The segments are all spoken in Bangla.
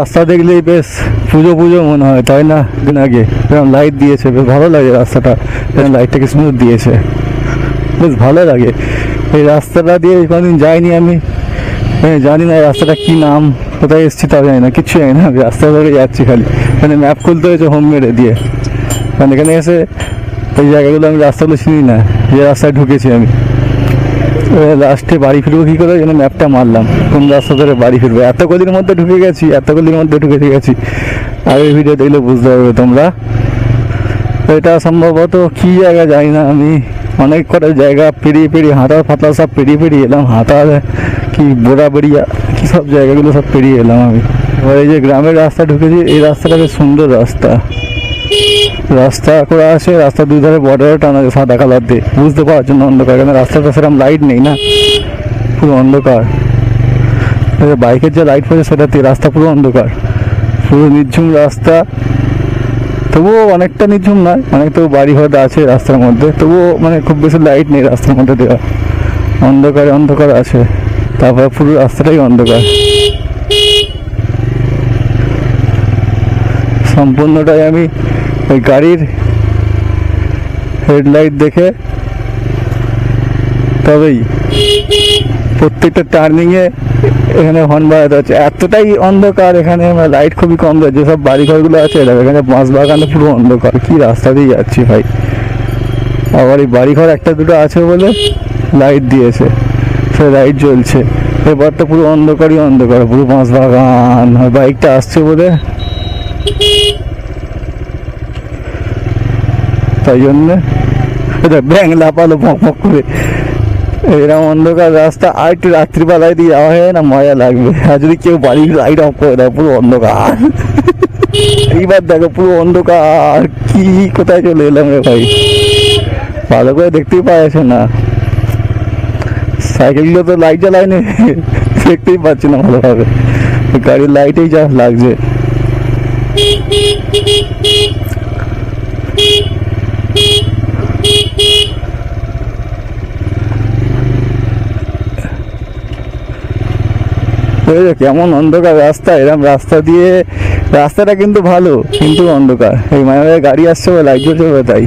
রাস্তা দেখলেই বেশ পুজো পুজো মনে হয়, তাই না? দিন আগে। এরকম লাইট দিয়েছে, বেশ ভালো লাগে রাস্তাটা। এরকম লাইটটাকে স্মুথ দিয়েছে। বেশ ভালো লাগে। এই রাস্তাটা দিয়ে কোনোদিন যাইনি আমি। জানি না রাস্তাটা কি নাম, কোথায় এসেছি তাও জানি না, কিচ্ছু জানি না। আমি রাস্তা ধরে যাচ্ছি খালি। মানে ম্যাপ খুলতে হয়েছে হোম মেডে দিয়ে। কারণ এখানে এসে এই জায়গাগুলো আমি রাস্তাগুলো চিনি না, যে রাস্তায় ঢুকেছি আমি। লাস্টে বাড়ি ফিরবো কী করে? যেন ম্যাপটা মারলাম। কোন রাস্তা ধরে বাড়ি ফিরবো? এত গলির মধ্যে ঢুকে গেছি, এত গলির মধ্যে ঢুকে গেছি। আগের ভিডিও দেখলে বুঝতে পারবে তোমরা। এটা সম্ভবত কি জায়গা জানি না আমি। অনেক কটা জায়গা পেরিয়ে পেরিয়ে হাঁটা ফাতা সব পেরিয়ে পেরিয়ে এলাম। হাঁটা কি বোড়া বেড়িয়া, কি সব জায়গাগুলো সব পেরিয়ে এলাম আমি। এবার এই যে গ্রামের রাস্তা ঢুকেছি, এই রাস্তাটা বেশ সুন্দর রাস্তা। রাস্তা করা আছে রাস্তার দুই ধারে বর্ডারে টানা সাদা কালার দিয়ে। বুঝতে পারার জন্য অন্ধকার, কেন রাস্তাটা সেরকম লাইট নেই না? পুরো অন্ধকার। বাইকের যে লাইট পড়ে সেটাতে রাস্তা পুরো অন্ধকার। পুরো নির্ঝুম রাস্তা। তবুও অনেকটা নির্ঝুম নয়, অনেক তো বাড়ি ঘর আছে রাস্তার মধ্যে। তবুও মানে খুব বেশি লাইট নেই রাস্তার মধ্যে দেওয়া। অন্ধকারে অন্ধকার আছে। তারপর পুরো রাস্তাটাই অন্ধকার। সম্পূর্ণটাই আমি ওই গাড়ির হেডলাইট দেখে তবেই প্রত্যেকটা টার্নিংয়ে এখানে হর্ন বাজাতে হচ্ছে। এতটাই অন্ধকার এখানে লাইট খুবই কম দেয় যেসব বাড়ি ঘরগুলো আছে, দেখো, এখানে বাঁশ বাগানে পুরো অন্ধকার। কি রাস্তা দিয়ে যাচ্ছি ভাই। আবার এই বাড়ি ঘর একটা দুটো আছে বলে লাইট দিয়েছে। সে লাইট জ্বলছে। এবার তো পুরো অন্ধকারই অন্ধকার, পুরো বাঁশ বাগান। বাইকটা আসছে বলে তাই জন্যে ব্যাং লাপালো মক করে। এরকম অন্ধকার রাস্তা, আর একটু রাত্রিবেলায় দিয়ে যাওয়া হয় না, মজা লাগবে। আর যদি কেউ বাড়ির লাইট অফ করে দেয়, পুরো অন্ধকার। এইবার দেখো, পুরো অন্ধকার। কি, কোথায় চলে এলাম রে ভাই? ভালো করে দেখতেই পাওয়া যাচ্ছে না। সাইকেলগুলো তো লাইট জ্বালায়নি। দেখতেই পাচ্ছি না ভালোভাবে। গাড়ির লাইটেই যা লাগছে। যে কেমন অন্ধকার রাস্তা এরকম রাস্তা দিয়ে, রাস্তাটা কিন্তু ভালো, কিন্তু অন্ধকার। এই মাঝে গাড়ি আসছে বলে লাইট জ্বলছে বলে তাই।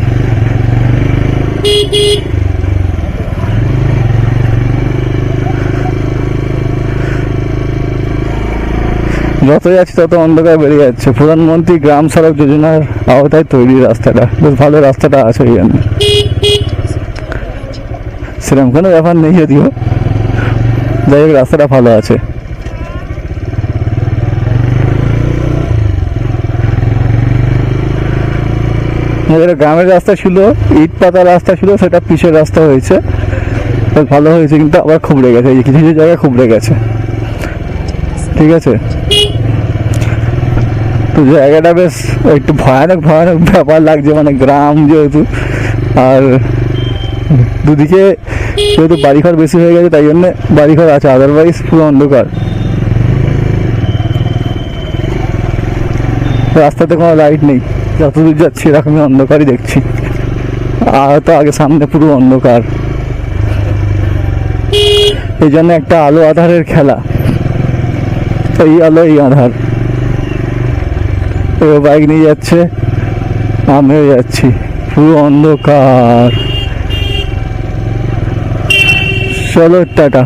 যত যাচ্ছে তত অন্ধকার বেড়ে যাচ্ছে। প্রধানমন্ত্রী গ্রাম সড়ক যোজনার আওতায় তৈরি রাস্তাটা। বেশ ভালো রাস্তাটা আছে এই জন্য সেরকম কোনো ব্যাপার নেই যদিও। যাই হোক, রাস্তাটা ভালো আছে। এটা গ্রামের রাস্তা ছিল, ইট পাতা রাস্তা ছিল, সেটা পিচের রাস্তা হয়েছে। ভালো হয়েছে কিন্তু আবার খুবড়ে গেছে, এই কিছু কিছু জায়গায় খুবড়ে গেছে। ঠিক আছে? তো জায়গাটা বেশ একটু ভয়ানক ভয়ানক ব্যাপার লাগছে মানে গ্রাম যেহেতু। আর দুদিকে যেহেতু বাড়িঘর বেশি হয়ে গেছে, তাই জন্য বাড়িঘর আছে আদারওয়াইজ পুরো অন্ধকার। রাস্তাতে কোনো লাইট নেই। যতদূর যাচ্ছি, এরকমই অন্ধকারই দেখছি। আর তো আগে সামনে পুরো অন্ধকার। এই জন্য একটা আলো আধারের খেলা। এই আলো, এই আধার। ও বাইক নিয়ে যাচ্ছে, আমিও যাচ্ছি। পুরো অন্ধকার। চলো, টাটা।